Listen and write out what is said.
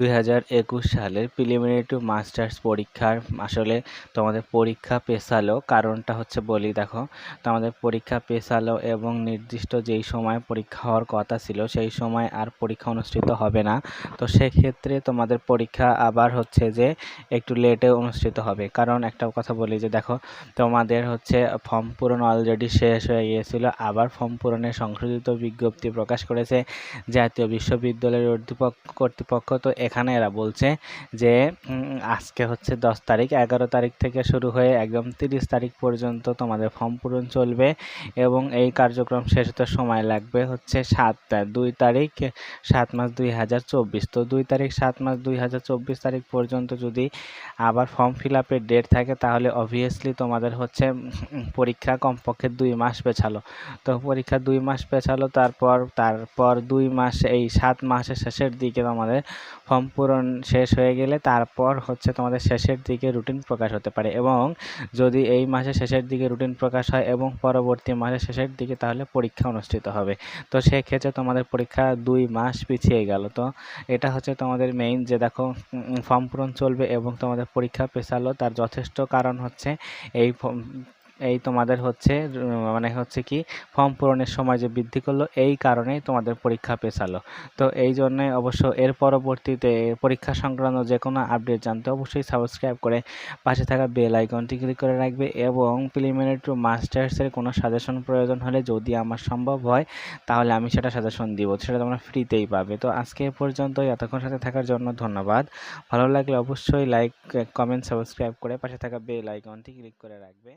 দুই হাজার একুশ সালের প্রিলিমিনারি টু মাস্টার্স পরীক্ষার আসলে তোমাদের পরীক্ষা পেছালো। কারণটা হচ্ছে বলি দেখো, তোমাদের পরীক্ষা পেছালো এবং নির্দিষ্ট যেই সময় পরীক্ষা হওয়ার কথা ছিল, সেই সময় আর পরীক্ষা অনুষ্ঠিত হবে না। তো সেক্ষেত্রে তোমাদের পরীক্ষা আবার হচ্ছে যে একটু লেটে অনুষ্ঠিত হবে। কারণ একটা কথা বলি যে দেখো, তোমাদের হচ্ছে ফর্ম পূরণ অলরেডি শেষ হয়ে গিয়েছিল, আবার ফর্ম পূরণের সংশোধিত বিজ্ঞপ্তি প্রকাশ করেছে জাতীয় বিশ্ববিদ্যালয়ের কর্তৃপক্ষ। তো এখানে এরা বলছে যে আজকে হচ্ছে দশ তারিখ, এগারো তারিখ থেকে শুরু হয়ে একদম তিরিশ তারিখ পর্যন্ত তোমাদের ফর্ম পূরণ চলবে এবং এই কার্যক্রম শেষ হতে সময় লাগবে হচ্ছে সাত, দুই তারিখ সাত মাস দুই হাজার চব্বিশ। তো দুই তারিখ সাত মাস দুই হাজার চব্বিশ তারিখ পর্যন্ত যদি আবার ফর্ম ফিল আপের ডেট থাকে, তাহলে অবভিয়াসলি তোমাদের হচ্ছে পরীক্ষা কমপক্ষে দুই মাস পেছালো। তো পরীক্ষা দুই মাস পেছালো, তারপর তারপর দুই মাস, এই সাত মাসের শেষের দিকে তোমাদের ফর্ম পূরণ শেষ হয়ে গেলে তারপর হচ্ছে তোমাদের শেষের দিকে রুটিন প্রকাশ হতে পারে এবং যদি এই মাসের শেষের দিকে রুটিন প্রকাশ হয় এবং পরবর্তী মাসের শেষের দিকে তাহলে পরীক্ষা অনুষ্ঠিত হবে। তো সেক্ষেত্রে তোমাদের পরীক্ষা দুই মাস পিছিয়ে গেল। তো এটা হচ্ছে তোমাদের মেইন যে দেখো ফর্ম পূরণ চলবে এবং তোমাদের পরীক্ষা পেছালো। তার যথেষ্ট কারণ হচ্ছে এই এই তোমাদের হচ্ছে মানে হচ্ছে কি, ফর্ম পূরণের সময় যে বৃদ্ধি করল, এই কারণেই তোমাদের পরীক্ষা পেছালো। তো এই জন্যে অবশ্য এর পরবর্তীতে পরীক্ষা সংক্রান্ত যে কোনো আপডেট জানতে অবশ্যই সাবস্ক্রাইব করে পাশে থাকা বেল আইকনটি ক্লিক করে রাখবে এবং প্রিলিমিনারি টু মাস্টার্সের কোনো সাজেশন প্রয়োজন হলে যদি আমার সম্ভব হয়, তাহলে আমি সেটা সাজেশন দিব। সেটা তোমরা ফ্রিতেই পাবে। তো আজকে পর্যন্ত এতক্ষণ সাথে থাকার জন্য ধন্যবাদ। ভালো লাগলে অবশ্যই লাইক কমেন্ট সাবস্ক্রাইব করে পাশে থাকা বেল আইকনটি ক্লিক করে রাখবে।